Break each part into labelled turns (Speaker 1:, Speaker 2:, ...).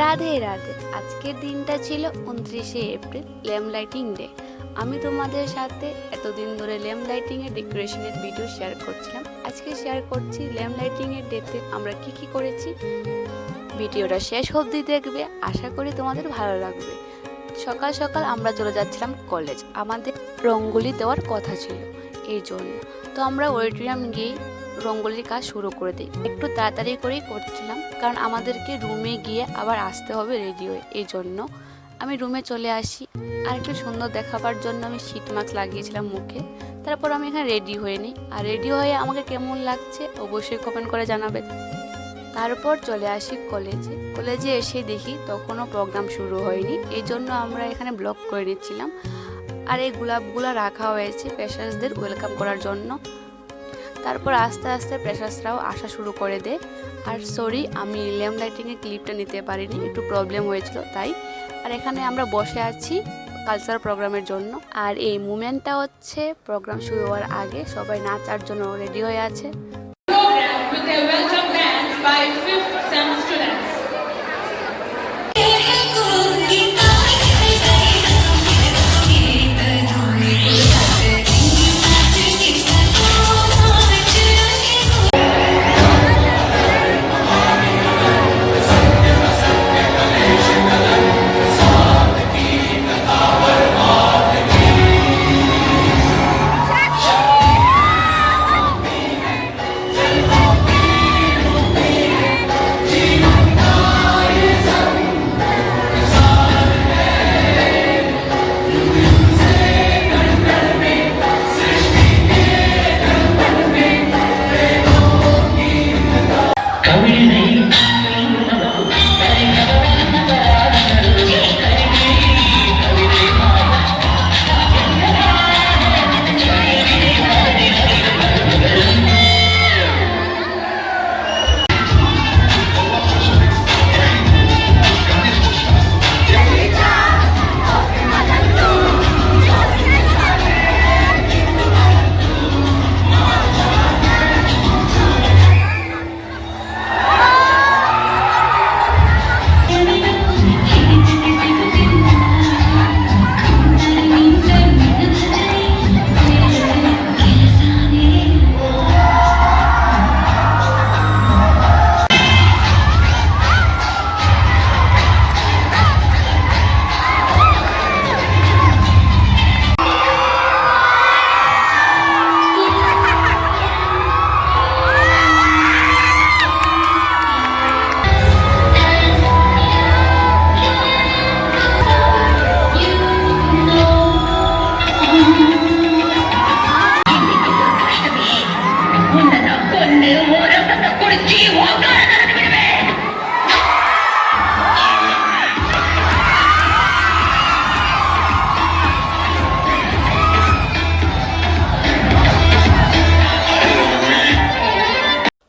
Speaker 1: রাধে রাধে। আজকের দিনটা ছিল উনত্রিশে এপ্রিল ল্যাম্প লাইটিং ডে। আমি তোমাদের সাথে এতদিন ধরে ল্যাম্প লাইটিং এর ডেকোরেশনের ভিডিও শেয়ার করছিলাম। আজকে শেয়ার করছি ল্যাম্প লাইটিং এর ডেতে আমরা কি কি করেছি। ভিডিওটা শেষ অবধি দেখবে, আশা করি তোমাদের ভালো লাগবে। সকাল সকাল আমরা চলে যাচ্ছিলাম কলেজ আমাদের রঙ্গোলি দেওয়ার কথা ছিল। এই জন্য। তো আমরা অডিটোরিয়াম গিয়ে রঙ্গোলির কাজ শুরু করে দিই। একটু তাড়াতাড়ি করেই করছিলাম, কারণ আমাদেরকে রুমে গিয়ে আবার আসতে হবে রেডি হয়ে এই জন্য। আমি রুমে চলে আসি, আর একটু সুন্দর দেখাবার জন্য আমি শীত মাস্ক লাগিয়েছিলাম মুখে। তারপর আমি এখানে রেডি হয়ে নিই। আর রেডি হয়ে আমাকে কেমন লাগছে অবশ্যই কমেন্ট করে জানাবে। তারপর চলে আসি কলেজে কলেজে এসে দেখি তখনও প্রোগ্রাম শুরু হয়নি। এই জন্য আমরা এখানে ব্লক করে নিচ্ছিলাম। আর এই গোলাপগুলো রাখা হয়েছে পেশার্সদের ওয়েলকাম করার জন্য। তারপর আস্তে আস্তে প্রেশাসরাও আসা শুরু করে দেয় আর সরি আমি ল্যাম্প লাইটিংয়ের ক্লিপটা নিতে পারিনি, একটু প্রবলেম হয়েছিল তাই। আর এখানে আমরা বসে আছি কালচার প্রোগ্রামের জন্য। আর এই মুমেন্টটা হচ্ছে প্রোগ্রাম শুরু হওয়ার আগে সবাই নাচার জন্য রেডি হয়ে আছে।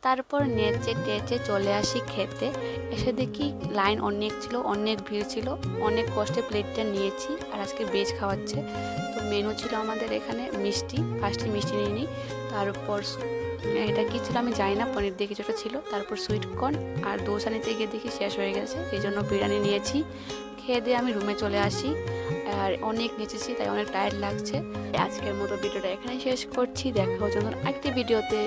Speaker 1: তারপর নেচে টেচে চলে আসি খেতে। এসে দেখি লাইন অনেক ছিল, অনেক ভিড় ছিল, অনেক কষ্টে প্লেটটা নিয়েছি আর আজকে ভেজ খাওয়াচ্ছে। তো মেনু ছিল আমাদের এখানে মিষ্টি ফার্স্টে মিষ্টি নিয়ে নিই তারপর এটা কি ছিল আমি জানি না, পনির দিয়ে কিছুটা ছিল, তারপর সুইট কর্ন আর দোসা নিতে গিয়ে দেখি শেষ হয়ে গেছে, এই জন্য বিরিয়ানি নিয়েছি। খেয়ে দিয়ে আমি রুমে চলে আসি আর অনেক নেচেছি, তাই অনেক টায়ার্ড লাগছে। আজকের মতো ভিডিওটা এখানে শেষ করছি, দেখা হচ্ছে একটি ভিডিওতে।